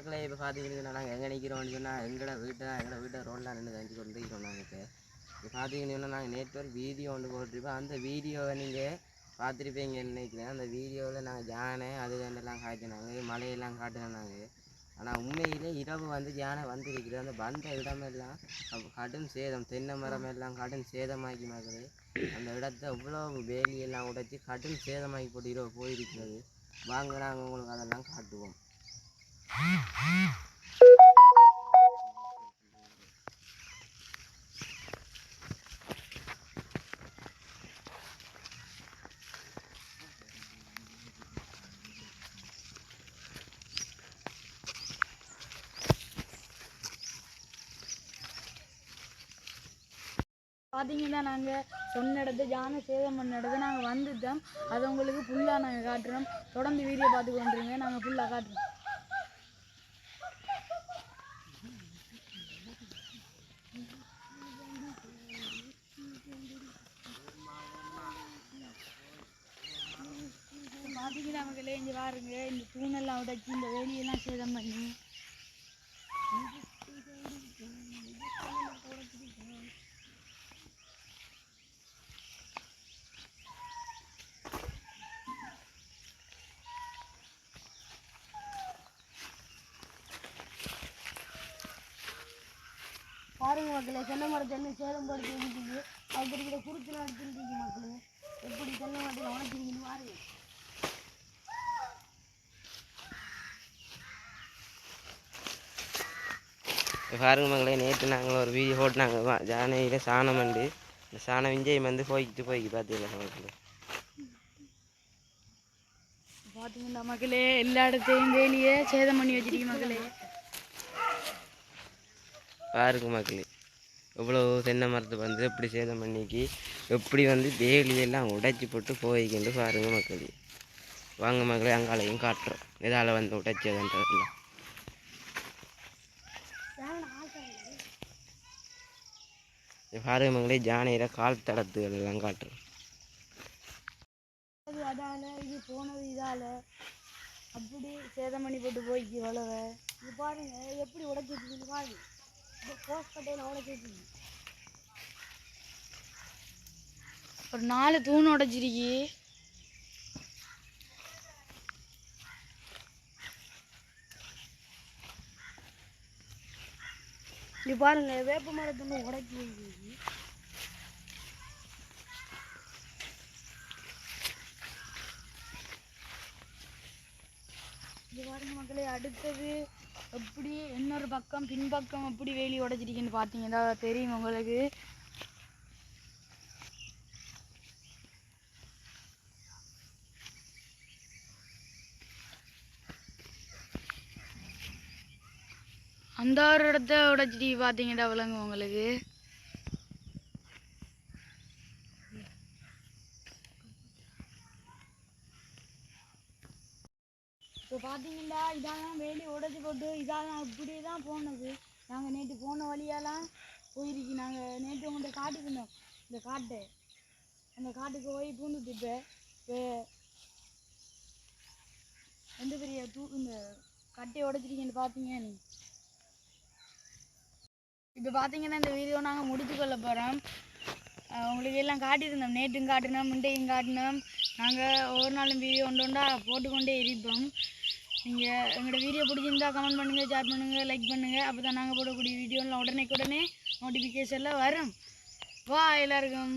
மக்களே இப்போ பார்த்தீங்கன்னா நாங்கள் எங்கே நிற்கிறோம்னு சொன்னால் எங்களோட வீட்டை தான் எங்களோட வீட்டை ரோட்டில் நின்று தஞ்சி கொண்டு இருக்கிறோம் நாங்கள் இப்போ. இப்போ பார்த்தீங்கன்னா நாங்கள் நேற்று ஒரு வீடியோ ஒன்று போட்டிருப்போம். அந்த வீடியோவை நீங்கள் பார்த்துருப்பீங்கன்னு நினைக்கிறேன். அந்த வீடியோவில் நாங்கள் யானை அது வேண்டெல்லாம் காட்டினாங்க மலையெல்லாம் காட்டினோம் நாங்கள் ஆனால் உண்மையிலே இரவு வந்து யானை வந்துருக்குது. அந்த வந்த இடமெல்லாம் கடும் சேதம் தென்னை மரம் எல்லாம் கடும் சேதமாக்கி மக்களே அந்த இடத்த இவ்வளோ வேலியெல்லாம் உடைச்சி கடும் சேதமாக்கி போட்டு இரவு போயிருக்கிறது. வாங்க நாங்கள் உங்களுக்கு அதெல்லாம் காட்டுவோம். பார்த்தீங்கன்னா நாங்கள் சொன்ன இடத்த சேதம் பண்ண இடத்த நாங்கள் வந்துட்டோம். அது உங்களுக்கு ஃபுல்லாக நாங்கள் காட்டுறோம். தொடர்ந்து வீடியோ பார்த்து கொண்டுருங்க நாங்கள் ஃபுல்லாக காட்டுறோம். பார்த்தீங்கன்னா மக்களே இங்கே பாருங்க இந்த தூணெல்லாம் உடைச்சி இந்த வேலியெல்லாம் சேதம் பண்ணி. பாருங்க மக்களே தென்னை மரத்தை என்ன சேதம் படுத்தி வந்துட்டீங்க அதுக்கு இருக்கிற குருத்துல அடிச்சிருக்கீங்க மக்களே. எப்படி தென்னை மரத்தில் உணர்ச்சிருக்கீங்கன்னு பாருங்க. பாருங்க மகளே நேற்று நாங்கள் ஒரு வீடியோ போட்டுனாங்க வா- யானையில் சாணம் வந்து இந்த சாணம் விஞ்சயம் வந்து போய்கிட்டு போய்க்கு பார்த்தீங்களா பார்த்தீங்கன்னா மக்களே எல்லா இடத்தையும் வேலியே சேதம் பண்ணி வச்சிருக்கீங்க மக்களே. பாருங்க மக்களே எவ்வளோ தென்னை மரத்தை வந்து எப்படி சேதம் பண்ணிக்கி எப்படி வந்து வேலியெல்லாம் உடைச்சி போட்டு போய்க்கிண்டு பாருங்க மக்களே. வாங்க மக்களே அங்காலையும் காட்டுறோம். இதால் வந்து உடைச்சதுன்றதெல்லாம் இது பாருங்க ஜானையில் கால் தடத்துகள் எல்லாம் காட்டுறோம். அது அதால இது போனது இதால. அப்படி சேதம் பண்ணி போட்டு போய்க்கு வளவ. இது பாருங்க எப்படி உடைச்சிருக்கு பாருங்க. இது போஸ்ட் கட்டையில் ஒரு நாலு தூண் உடைச்சிருக்கு. இது பாருங்க வேப்ப மரத்துன்னு உடைச்சி வைக்கிறது இது பாருங்க மக்களே அடுத்தது எப்படி இன்னொரு பக்கம் பின்பக்கம் எப்படி வேலி உடைச்சிருக்கீன்னு பார்த்தீங்கன்னா தெரியும் உங்களுக்கு. அந்த ஒரு இடத்த உடைச்சிட்டு பார்த்தீங்கன்னா விளங்கு உங்களுக்கு. இப்போ பார்த்தீங்கன்னா இதான் வேலி உடைச்சி போட்டு இதான் இப்படி தான் போனது. நாங்கள் நேற்று போன வழியெல்லாம் போயிருக்கு. நாங்கள் நேற்று உங்கள்கிட்ட காட்டிருந்தோம் இந்த காட்டை. அந்த காட்டுக்கு போய் பூந்துட்டு இப்போ இப்போ எந்த பெரிய தூ இந்த கட்டையை உடைச்சிருக்கீங்கன்னு பார்த்தீங்க நீ இப்போ பார்த்தீங்கன்னா இந்த வீடியோ நாங்கள் முடித்து கொள்ள போகிறோம் உங்களுக்கு எல்லாம் காட்டியிருந்தோம். நேற்றும் காட்டினோம் முண்டையும் காட்டினோம். நாங்கள் ஒவ்வொரு நாளும் வீடியோ ஒன்று ஒன்றா போட்டுக்கொண்டே இருப்போம். நீங்கள் எங்களோட வீடியோ பிடிச்சிருந்தா கமெண்ட் பண்ணுங்கள் ஷேர் பண்ணுங்கள் லைக் பண்ணுங்கள் அப்போ தான் நாங்கள் போடக்கூடிய வீடியோலாம் உடனே உடனே நோட்டிஃபிகேஷனில் வரும். வா எல்லாருக்கும்.